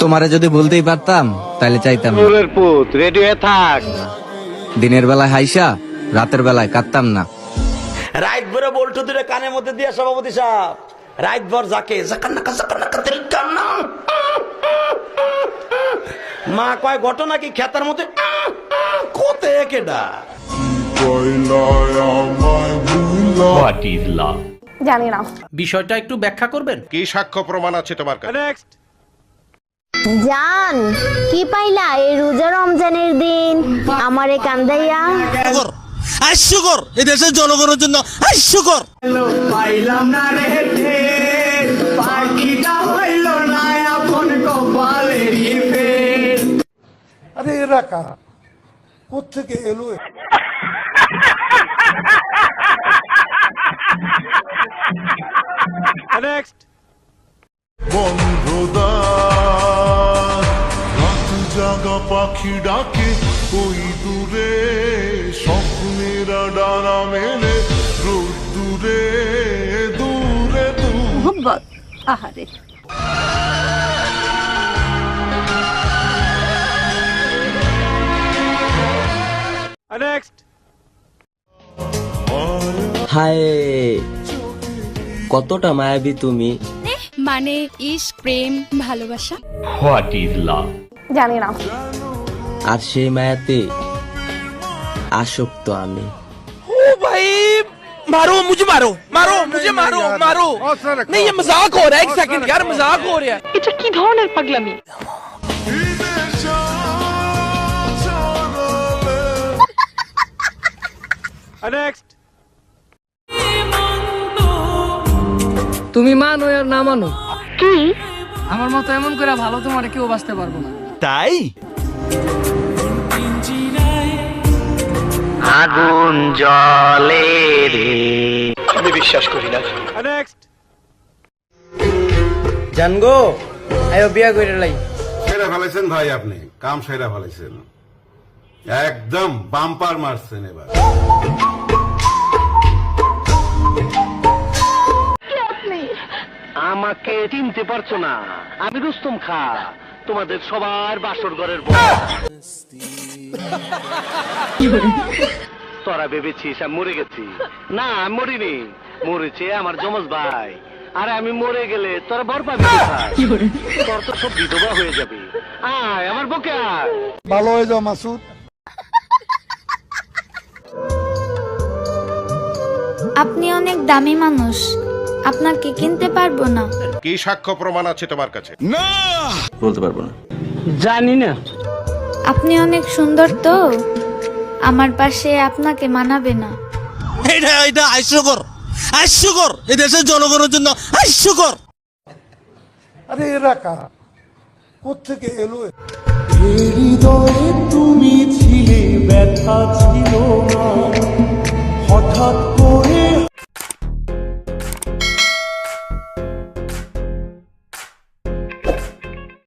তোমারে যদি বলতেই পারতাম তাহলে চাইতাম না। নূরের পুত রেডি হয়ে থাক। দিনের বেলায় হাইসা রাতের বেলায় কাঁদতাম না। রাইট ভরে বল্টু দূরে কানের মধ্যে দিয়ে সভাপতি সাহেব। রাইট ভর যাকে জাকান্নাকা জাকান্নাকা মা কয় ঘটনা কি খেতার মধ্যে? কোতে কেডা জানি না। বিষয়টা একটু ব্যাখ্যা করবেন? কি সাক্ষ্য প্রমাণ আছে তোমার কাছে? জান কি পাইলা এই রোজা রমজানের দিন? আমারে কান্দাইয়া। হাস্যকর এই দেশের জনগণের জন্য হাস্যকর আরে এরা কারা? কোথেকে এলো এ? জাগা পাখি ডাকে ওই দূরে স্বপ্নেরা ডানা মেলে রোদ দূরে দূরে দূরে। আহারে। হায়। কতটা মায়াবী তুমি মানে ইস প্রেম ভালোবাসা জানি না আর সেই মায়াতে আসক্ত আমি भाई मारो मुझे मारो मारो मुझे मारो मारो नहीं ये मजाक हो रहा है एक सेकंड यार मजाक हो रहा है এটা কি ধরনের পাগলামি তুমি মানো আর না মানো? কি? আমার মতো এমন করে ভালো তোমার কেউ বাঁচতে পারব না। তাই? আগুন জলে রে। জানগো আয়ো বিয়া করে লাই। সেরা ফেলেছেন ভাই আপনি কাম সেরা ফেলেছেন। একদম বাম্পার মারছেন এবার। আমাকে চিনতে পারছ না। আমি রুস্তম খা তোমাদের সবার বাসর ঘরের তোরা ভেবেছিস আমি মরে গেছি? না আমি মরিনি। মরেছে আমার যমজ ভাই। আরে আমি মরে গেলে তোরা বর পাবি তোর তো সব বিধবা হয়ে যাবে। আয় আমার বকে আয়। ভালো হয়ে যাও মাসুদ। আপনি অনেক দামি মানুষ। আপনাকে কিনতে পারব না? কি সাক্ষ্য প্রমাণ আছে তোমার কাছে? না! বলতে পারব না। জানি না। আপনি অনেক সুন্দর তো। আমার পাশে আপনাকে মানাবে না। এটা এটা হাস্যকর। হাস্যকর। এই দেশের জনগণের জন্য হাস্যকর। আরে এরা কারা? কোথেকে এলো হৃদয়ে তুমি ছিলে ব্যথা ছিল না।